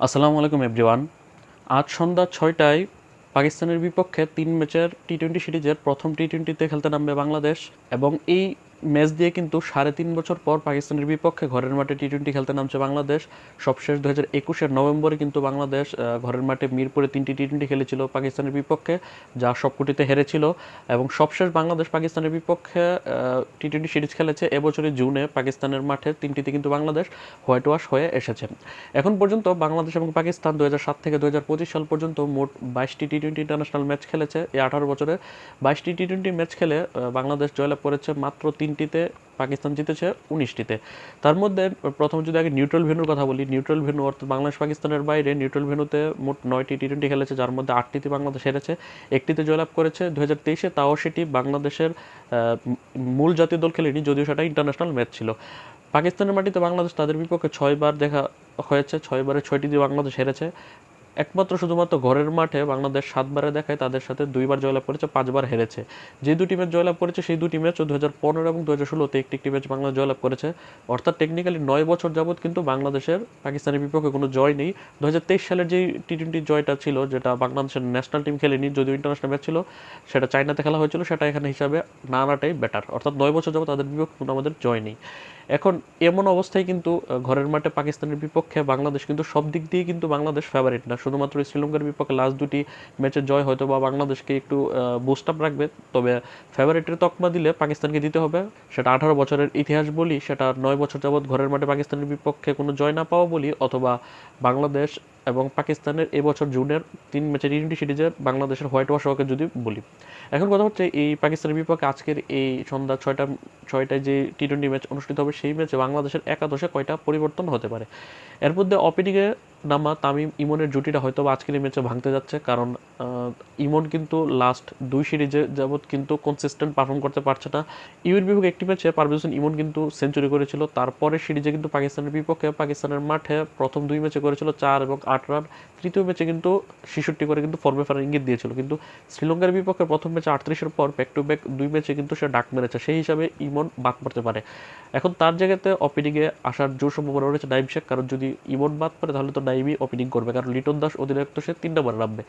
আসসালামু আলাইকুম এভরিওয়ান আজ সন্ধ্যা ছয়টায় পাকিস্তানের বিপক্ষে তিন ম্যাচের টি টোয়েন্টি সিরিজের প্রথম টি টোয়েন্টিতে খেলতে নামবে বাংলাদেশ এবং এই ম্যাচ দিয়ে কিন্তু সাড়ে তিন বছর পর পাকিস্তানের বিপক্ষে ঘরের মাঠে টি টোয়েন্টি খেলতে নামছে বাংলাদেশ। সবশেষ দু হাজার একুশের নভেম্বরে কিন্তু বাংলাদেশ ঘরের মাঠে মিরপুরে তিনটি টি টোয়েন্টি খেলেছিল পাকিস্তানের বিপক্ষে, যা সবকটিতে হেরেছিল। এবং সবশেষ বাংলাদেশ পাকিস্তানের বিপক্ষে টি টোয়েন্টি সিরিজ খেলেছে। এবছরের জুনে পাকিস্তানের মাঠে তিনটিতে কিন্তু বাংলাদেশ হোয়াইট ওয়াশ হয়ে এসেছে। এখন পর্যন্ত বাংলাদেশ এবং পাকিস্তান দু হাজার সাত থেকে দু হাজার পঁচিশ সাল পর্যন্ত মোট বাইশটি টি টোয়েন্টি ইন্টারন্যাশনাল ম্যাচ খেলেছে। এই আঠারো বছরে বাইশটি টি টোয়েন্টি ম্যাচ খেলে বাংলাদেশ জয়লাভ করেছে মাত্র তিনটিতে, পাকিস্তান জিতেছে, উনিশটিতে। তার মধ্যে, প্রথম যদি আগে নিউট্রাল ভেন্যুর কথা বলি নিউট্রাল ভেন্যু অর্থাৎ বাংলাদেশ পাকিস্তানের বাইরে নিউট্রাল ভেন্যুতে মোট নয়টি টি টোয়েন্টি খেলেছে, যার মধ্যে আটটিতে বাংলাদেশ হেরেছে। একটিতে জয়লাভ করেছে দু হাজার তেইশে, তাও সেটি বাংলাদেশের মূল জাতীয় দল খেলেনি, যদিও সেটা ইন্টারন্যাশনাল ম্যাচ ছিল। পাকিস্তানের মাটিতে বাংলাদেশ তাদের বিপক্ষে ছয়বার দেখা হয়েছে, ছয়বারে ছয়টি দিয়ে বাংলাদেশ হেরেছে। একমাত্র শুধুমাত্র ঘরের মাঠে বাংলাদেশ সাতবারে দেখায়, তাদের সাথে দুইবার জয়লাভ করেছে, পাঁচবার হেরেছে। যে দুটি ম্যাচ জয়লাভ করেছে, সেই দুটি ম্যাচ দু হাজার পনেরো এবং দু হাজার ষোলোতে একটি একটি ম্যাচ বাংলাদেশ জয়লাভ করেছে। অর্থাৎ টেকনিক্যালি নয় বছর যাবৎ কিন্তু বাংলাদেশের পাকিস্তানের বিপক্ষে কোনো জয় নেই। দু হাজার তেইশ সালের যেই টি টোয়েন্টি জয়টা ছিল, যেটা বাংলাদেশের ন্যাশনাল টিম খেলেনি, যদিও ইন্টারন্যাশনাল ম্যাচ ছিল, সেটা চাইনাতে খেলা হয়েছিল, সেটা এখানে হিসাবে না আনাটাই বেটার অর্থাৎ নয় বছর যাবত তাদের বিপক্ষে কোনো আমাদের জয় নেই। এখন এমন অবস্থায় কিন্তু ঘরের মাঠে পাকিস্তানের বিপক্ষে বাংলাদেশ কিন্তু সব দিক দিয়ে কিন্তু বাংলাদেশ ফেভারিট না। শুধুমাত্র শ্রীলঙ্কার বিপক্ষে লাস্ট দুটি ম্যাচে জয় হয়তো বা বাংলাদেশকে একটু বুস্ট আপ রাখবে। তবে ফেভারিটের তকমা দিলে পাকিস্তানকে দিতে হবে। সেটা আঠারো বছরের ইতিহাস বলি, সেটা নয় বছর যাবৎ ঘরের মাঠে পাকিস্তানের বিপক্ষে কোনো জয় না পাওয়া বলি, অথবা বাংলাদেশ এবং পাকিস্তানের এবছর জুনের তিন ম্যাচের টি সিরিজে বাংলাদেশের হোয়াইট ওয়াশ হওয়াকে যদি বলি। এখন কথা হচ্ছে এই পাকিস্তানের বিপক্ষে আজকের এই সন্ধ্যা ছয়টা, ছয়টায় যে টি টোয়েন্টি ম্যাচ অনুষ্ঠিত হবে, সেই ম্যাচে বাংলাদেশের একাদশে কয়টা পরিবর্তন হতে পারে? এর মধ্যে ওপেনিংয়ে নামা তামিম ইমনের জুটিটা হয়তো আজকের এই ম্যাচে ভাঙতে যাচ্ছে, কারণ ইমন কিন্তু লাস্ট দুই সিরিজে যাবৎ কিন্তু কনসিস্টেন্ট পারফর্ম করতে পারছে না। ইউর বিভাগে একটি ম্যাচে পারভেজ ইমন কিন্তু সেঞ্চুরি করেছিল, তারপরে সিরিজে কিন্তু পাকিস্তানের বিপক্ষে, পাকিস্তানের মাঠে প্রথম দুই ম্যাচে করেছিল চার এবং আট রান তৃতীয় ম্যাচে কিন্তু ছেষট্টি করে কিন্তু ফর্মে ফেরার ইঙ্গিত দিয়েছিল। কিন্তু শ্রীলঙ্কার বিপক্ষে প্রথম ম্যাচে আটত্রিশের পর ব্যাক টু ব্যাক দুই ম্যাচে কিন্তু সে ডাক মেরেছে, সেই হিসাবে ইমন বাদ পড়তে পারে। এখন তার জায়গাতে ওপেনিংয়ে আসার জোর সম্ভাবনা রয়েছে নাইম শেখ। কারণ যদি ইমন বাদ পড়ে, তাহলে তো নাইমই ওপেনিং করবে। কারণ লিটন দাস অধিনায়ক তো সে তিন নম্বরে নামবে।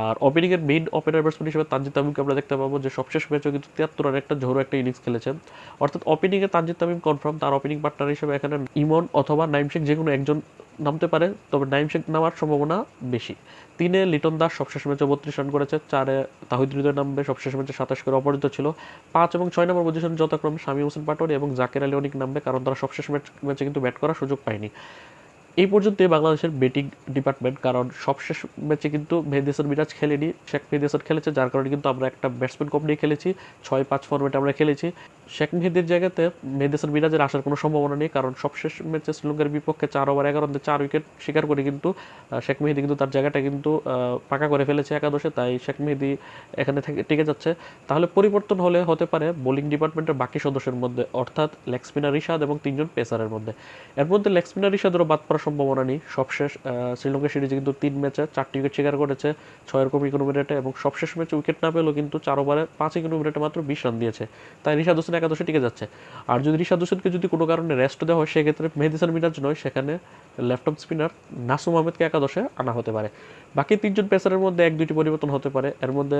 আর ওপেনিংয়ের মেইন ওপেনার ব্যাটসম্যান হিসেবে তানজিদ তামিমকে আমরা দেখতে পাবো যে সবশেষ ম্যাচেও কিন্তু তিয়াত্তর রানের একটা ঝোড়ো একটা ইনিংস খেলেছেন। অর্থাৎ ওপেনিংয়ে তানজিদ তামিম কনফার্ম তার ওপেনিং পার্টনার হিসেবে এখানে ইমন অথবা নাইম শেখ যে কোনো একজন নামতে পারে, তবে নাইম শেখ নামার সম্ভাবনা বেশি। তিনে লিটন দাস সবশেষ ম্যাচে বত্রিশ রান করেছে, চারে তাহিদ হৃদয় নামবে, সবশেষ ম্যাচে সাতাশ করে অপরাজিত ছিল। পাঁচ এবং ছয় নম্বর পজিশন যথাক্রমে শামী হোসেন পাটোয়ারি এবং জাকের আলী অনেক নামবে, কারণ তারা সবশেষ ম্যাচ, ম্যাচে কিন্তু ব্যাট করার সুযোগ পায়নি। এই পর্যন্ত বাংলাদেশের ব্যাটিং ডিপার্টমেন্ট কারণ সবশেষ ম্যাচে কিন্তু মেহেদি হাসান মিরাজ খেলেনি। শেখ মেহেদি হাসান খেলেছে, যার কারণে কিন্তু আমরা একটা ব্যাটসম্যান কম নিয়ে খেলেছি। ছয়, পাঁচ ফর্মেটে আমরা খেলেছি। শেখ মেহেদির জায়গাতে মেহেদি হাসান মিরাজের আসার কোনো সম্ভাবনা নেই, কারণ সবশেষ ম্যাচে শ্রীলঙ্কার বিপক্ষে চার ওভার এগারো চার উইকেট শিকার করে কিন্তু শেখ মেহেদি কিন্তু তার জায়গাটা কিন্তু পাকা করে ফেলেছে একাদশে, তাই শেখ মেহেদি এখানে থেকে টিকে যাচ্ছে। তাহলে পরিবর্তন হলে হতে পারে বোলিং ডিপার্টমেন্টের বাকি সদস্যের মধ্যে, অর্থাৎ লেগ স্পিনার রিশাদ এবং তিনজন পেসারের মধ্যে। এর মধ্যে লেগ স্পিনার রিশাদেরও বাদ পড়ার সম্ভাবনা নেই। সবশেষ শ্রীলঙ্কা সিরিজে কিন্তু তিন ম্যাচে চারটি উইকেট শিকার করেছে ছয়ের কম ইকোনমি রেটে এবং সবশেষ ম্যাচে উইকেট না পেলেও কিন্তু চার ওভারে পাঁচ ইকোনমি রেটে মাত্র বিশ রান দিয়েছে। তাই রিশাদ হোসেন একাদশে টিকে যাচ্ছে। আর যদি রিশাদ হোসেনকে যদি কোনো কারণে রেস্ট দেওয়া হয়, সেক্ষেত্রে মেহেদি হাসান মিরাজ নয়, সেখানে লেফট অফ স্পিনার নাসুম আহমেদকে একাদশে আনা হতে পারে। বাকি তিনজন পেসারের মধ্যে এক দুইটি পরিবর্তন হতে পারে। এর মধ্যে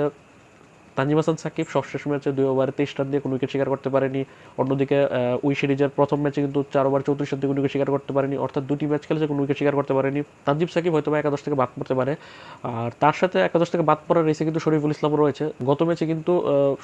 তানজিম হাসান সাকিব সবশেষ ম্যাচে দুই ওভারে তেইশ রান দিয়ে কোনো উইকেট শিকার করতে পারেনি। অন্যদিকে ওই সিরিজের প্রথম ম্যাচে কিন্তু চার ওভার চৌত্রিশ রান দিয়ে কোনো উইকেট শিকার করতে পারেনি। অর্থাৎ দুটি ম্যাচ খেলেছে, কোনো উইকেট শিকার করতে পারেনি। তানজিম সাকিব হয়তো বা একাদশ থেকে বাদ পড়তে পারে। আর তার সাথে একাদশ থেকে বাদ পড়ার রেসে কিন্তু শরীফুল ইসলাম রয়েছে। গত ম্যাচে কিন্তু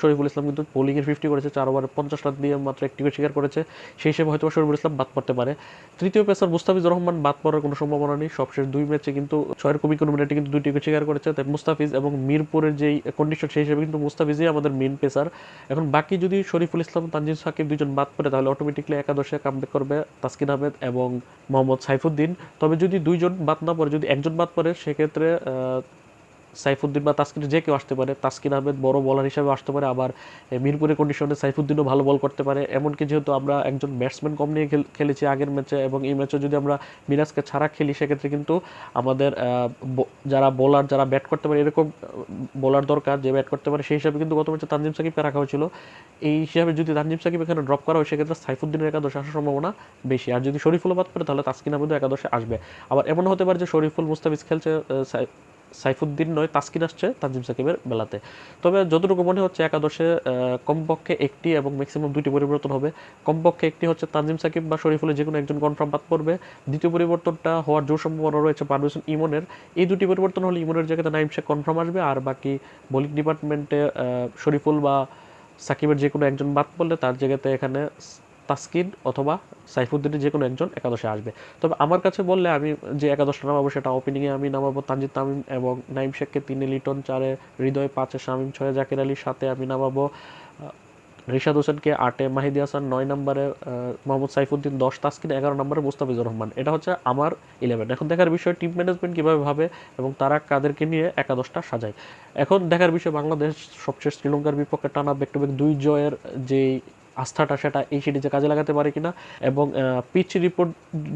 শরীফুল ইসলাম কিন্তু বোলিংয়ের ফিফটি করেছে, চার ওভারে পঞ্চাশ রান দিয়ে মাত্র একটি উইকেট শিকার করেছে। সেই হিসেবে হয়তো শরীফুল ইসলাম বাদ পড়তে পারে। তৃতীয় পেসার মুস্তাফিজুর রহমান বাদ পড়ার কোনো সম্ভাবনা নেই। সবশেষ দুই ম্যাচে কিন্তু ছয়ের কবি কোনো মিনিটে কিন্তু দুইটি উইকেট শিকার করেছে। তাই মুস্তাফিজ এবং মিরপুরের যেই কন্ডিশন সেই হিসেবে কিন্তু মুস্তাফিজই আমাদের মেন পেসার এখন বাকি যদি শরীফুল ইসলাম তানজিম সাকিব দুজন বাদ পড়ে, তাহলে অটোমেটিকলি একাদশে কামব্যাক করবে তাসকিন আহমেদ এবং মোহাম্মদ সাইফুদ্দিন। তবে যদি দুইজন বাদ না পড়ে, যদি একজন বাদ পড়ে, সেক্ষেত্রে সাইফুদ্দিন বা তাসকিন যে কেউ আসতে পারে, তাসকিন আহমেদ বড় বলার হিসাবে আসতে পারে, আবার মিরপুরের কন্ডিশনে সাইফুদ্দিনও ভালো বল করতে পারে। এমনকি যেহেতু আমরা একজন ব্যাটসম্যান কম নিয়ে খেলেছি আগের ম্যাচে এবং এই ম্যাচে যদি আমরা মিরাজকে ছাড়া খেলি, সেক্ষেত্রে কিন্তু আমাদের যারা বোলার যারা ব্যাট করতে পারে, এরকম বোলার দরকার যে ব্যাট করতে পারে। সেই হিসাবে কিন্তু গত ম্যাচে তানজিম সাকিবকে রাখা হয়েছিল। এই হিসাবে যদি তানজিম সাকিব এখানে ড্রপ করা হয়, সেক্ষেত্রে সাইফুদ্দিনের একাদশে আসার সম্ভাবনা বেশি। আর যদি শরীফুলও বাদ পড়ে তাহলে তাসকিন আহমেদও একাদশে আসবে। আবার এমন হতে পারে যে শরীফুল মুস্তাফিজ খেলছে সাইফুদ্দিন নয়, তাসকিন আসছে তানজিম সাকিবের বেলাতে। তবে যতটুকু মনে হচ্ছে একাদশে কমপক্ষে একটি এবং ম্যাক্সিমাম দুটি পরিবর্তন হবে। কমপক্ষে একটি হচ্ছে তানজিম সাকিব বা শরীফুলের যে কোনো একজন কনফার্ম বাদ পড়বে। দ্বিতীয় পরিবর্তনটা হওয়ার জোর সম্ভাবনা রয়েছে হোসেন ইমনের। এই দুটি পরিবর্তন হলে ইমনের জায়গাতে নাইম শেখ কনফার্ম আসবে। আর বাকি বোলিং ডিপার্টমেন্টে শরীফুল বা সাকিবের যে কোনো একজন বাদ পড়লে তার জায়গাতে এখানে তাসকিন অথবা সাইফুদ্দিনের যে কোনো একজন একাদশে আসবে। তবে আমার কাছে বললে আমি যে একাদশটা নামাবো সেটা ওপেনিংয়ে আমি নামাবো তানজিদ তামিম এবং নাইম শেখকে তিনে লিটন, চারে হৃদয়, পাঁচে শামিম, ছয়ে জাকির আলী সাথে আমি নামাবো রিশাদ হোসেনকে আটে মাহিদি হাসান, নয় নম্বরে মোহাম্মদ সাইফুদ্দিন, দশ, তাসকিন এগারো নম্বরে মুস্তাফিজুর রহমান। এটা হচ্ছে আমার ইলেভেন এখন দেখার বিষয় টিম ম্যানেজমেন্ট কীভাবে ভাবে এবং তারা কাদেরকে নিয়ে একাদশটা সাজায়। এখন দেখার বিষয় বাংলাদেশ সবচেয়ে শ্রীলঙ্কার বিপক্ষে টানা ব্যাক টু ব্যাক দুই জয়ের যে আস্থাটা সেটা এই সিরিজে কাজে লাগাতে পারে কিনা এবং পিচ রিপোর্ট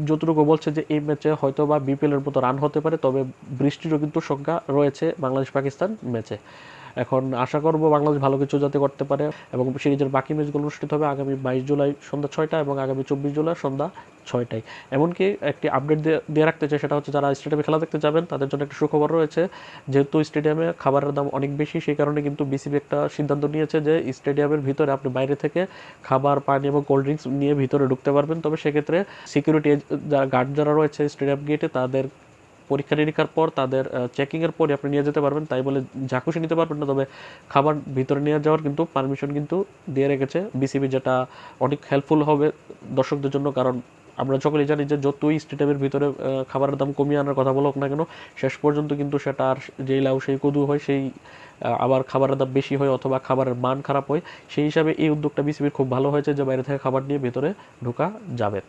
যতটুকু বলছে যে এই ম্যাচে হয়তো বা বিপিএল এর মতো রান হতে পারে, তবে বৃষ্টিরও কিন্তু সংখ্যা রয়েছে বাংলাদেশ পাকিস্তান ম্যাচে এখন আশা করব বাংলাদেশ ভালো কিছু যাতে করতে পারে এবং সিরিজের বাকি ম্যাচগুলো অনুষ্ঠিত হবে আগামী বাইশ জুলাই সন্ধ্যা ছয়টা এবং আগামী চব্বিশ জুলাই সন্ধ্যা ছয়টায়। এমনকি একটি আপডেট দিয়ে রাখতে চাই, সেটা হচ্ছে যারা স্টেডিয়ামে খেলা দেখতে যাবেন, তাদের জন্য একটা সুখবর রয়েছে। যেহেতু স্টেডিয়ামে খাবারের দাম অনেক বেশি, সেই কারণে কিন্তু বিসিবি একটা সিদ্ধান্ত নিয়েছে যে স্টেডিয়ামের ভিতরে আপনি বাইরে থেকে খাবার, পানি এবং কোল্ড ড্রিঙ্কস নিয়ে ভিতরে ঢুকতে পারবেন। তবে সেক্ষেত্রে সিকিউরিটি যারা গার্ড যারা রয়েছে স্টেডিয়াম গেটে তাদের পরীক্ষা নিরীক্ষার পর তাদের চেকিং এর পরে আপনি নিয়ে যেতে পারবেন। তাই বলে খুশি নিতে পারবেন না, তবে খাবার ভিতরে নিয়ে যাওয়ার কিন্তু পারমিশন কিন্তু দিয়ে রেখেছে বিসিবি যেটা অনেক হেল্পফুল হবে দর্শকদের জন্য, কারণ আমরা সকলেই জানি যে যতই স্টেডিয়ামের ভিতরে খাবারের দাম কমিয়ে আনার কথা বলুক না কেন, শেষ পর্যন্ত কিন্তু সেটা আর যেই লাউ সেই কদু হয়, সেই আবার খাবারের দাম বেশি হয় অথবা খাবারের মান খারাপ হয়, সেই হিসাবে এই উদ্যোগটা বিসিবির খুব ভালো হয়েছে যে বাইরে থেকে খাবার নিয়ে ভিতরে ঢোকা যাবে।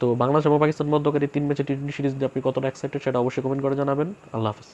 তো বাংলাদেশ এবং পাকিস্তান মধ্যকারী তিন ম্যাচে টি টোয়েন্টি সিরিজ আপনি কতটা এক্সাইটেড সেটা অবশ্যই কমেন্ট করে জানাবেন। আল্লাহ হাফেজ।